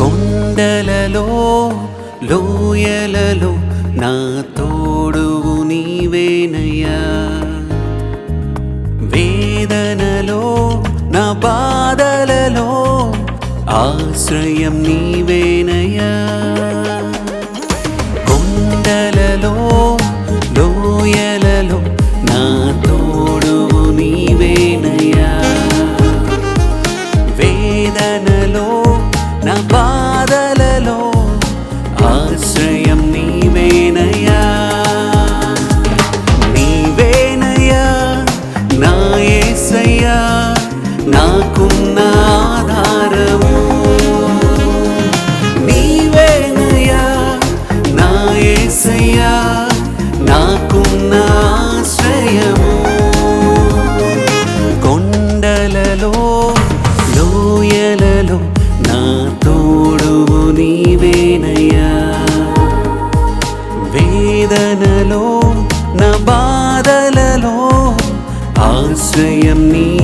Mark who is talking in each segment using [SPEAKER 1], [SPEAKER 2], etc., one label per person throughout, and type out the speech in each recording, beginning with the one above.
[SPEAKER 1] కొండలలో లోయలలో నా తోడువు నీవేనయ్యా. వేదనలో నా బాధలలో ఆశ్రయం నీవేన నాకున్న ఆశ్రయము. కొండలలో లోయలలో నా తోడువు నీవేనయ్యా. వేదనలో నా బాధలలో ఆశ్రయం నీ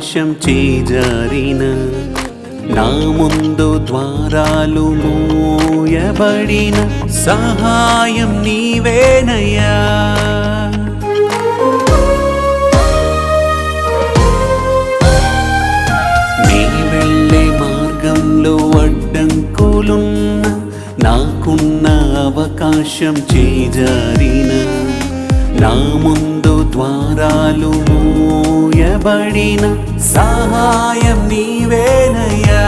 [SPEAKER 1] అవకాశం చేజారిన నా ముందు ద్వారాలు మూయబడిన సహాయం నీవేనయ్యా. నీ వెళ్ళే మార్గంలో అడ్డంకులున్న నాకున్న అవకాశం చేజారిన నా ముందు ద్వారాలు మూయబడిన సహాయం నీవేనయ్యా.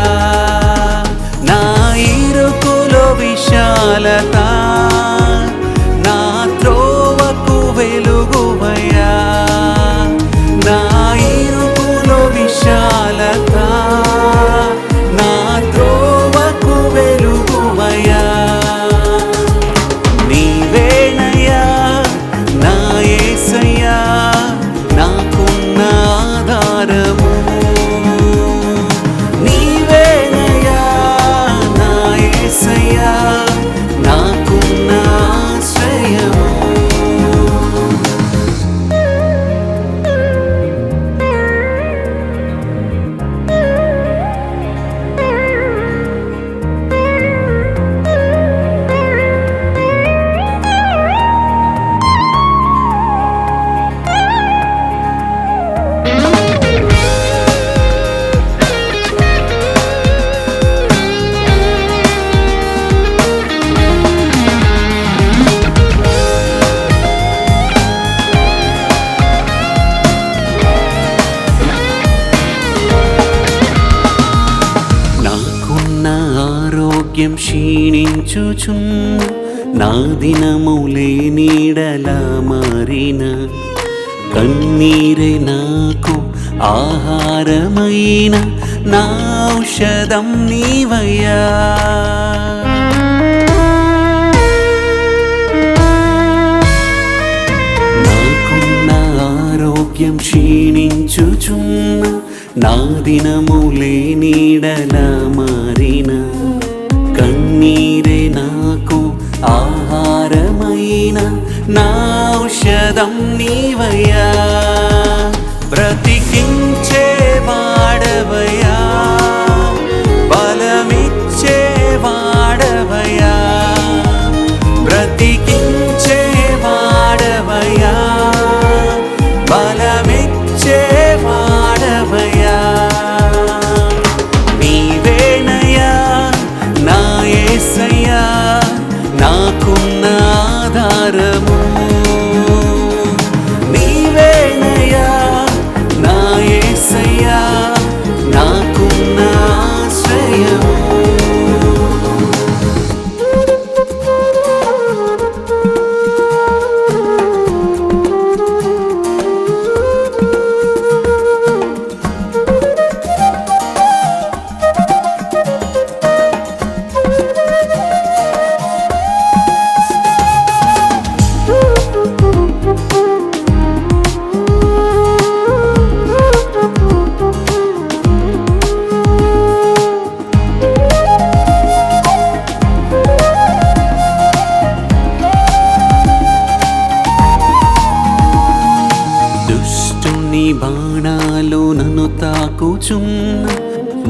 [SPEAKER 1] ఆరోగ్యం క్షీణించుచున్న నా దినములే నీడలా మారిన కన్నీరే నాకు ఆహారమైన నా ఔషధం నీవయ్యా నాకున్న ఆరోగ్యం క్షీణించుచున్న నా దినములే నీడల మారిన నీరే నాకు ఆహారమైన నా ఔషధం నీవయ్యా. బ్రతికించే తాకుచున్న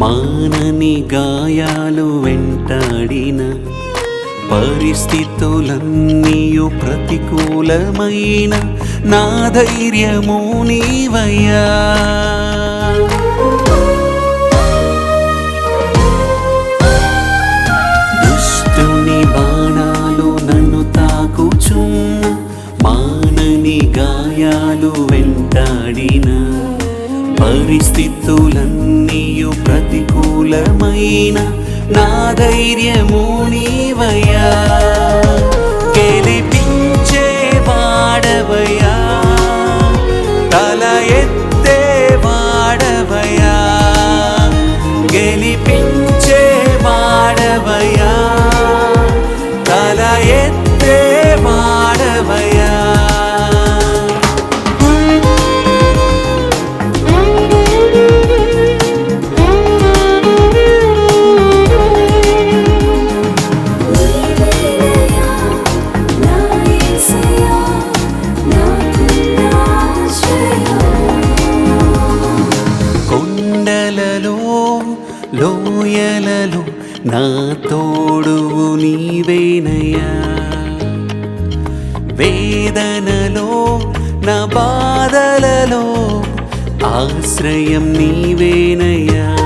[SPEAKER 1] మానని గాయాలు వెంటాడిన పరిస్థితులన్నీయు ప్రతికూలమైన నా ధైర్యము నీవయ్యా. దుష్టుని బాణాలు నన్ను తాకుచున్న మానని గాయాలు వెంటాడిన పరిస్థితులన్నీయు ప్రతికూలమైన నా ధైర్యము నీవయా గెలిపించే
[SPEAKER 2] వాడవయా
[SPEAKER 1] కొండలలో లోయలలో నా తోడువు నీవేనయ్యా. వేదనలో నా బాధలలో ఆశ్రయం నీవేనయ్యా.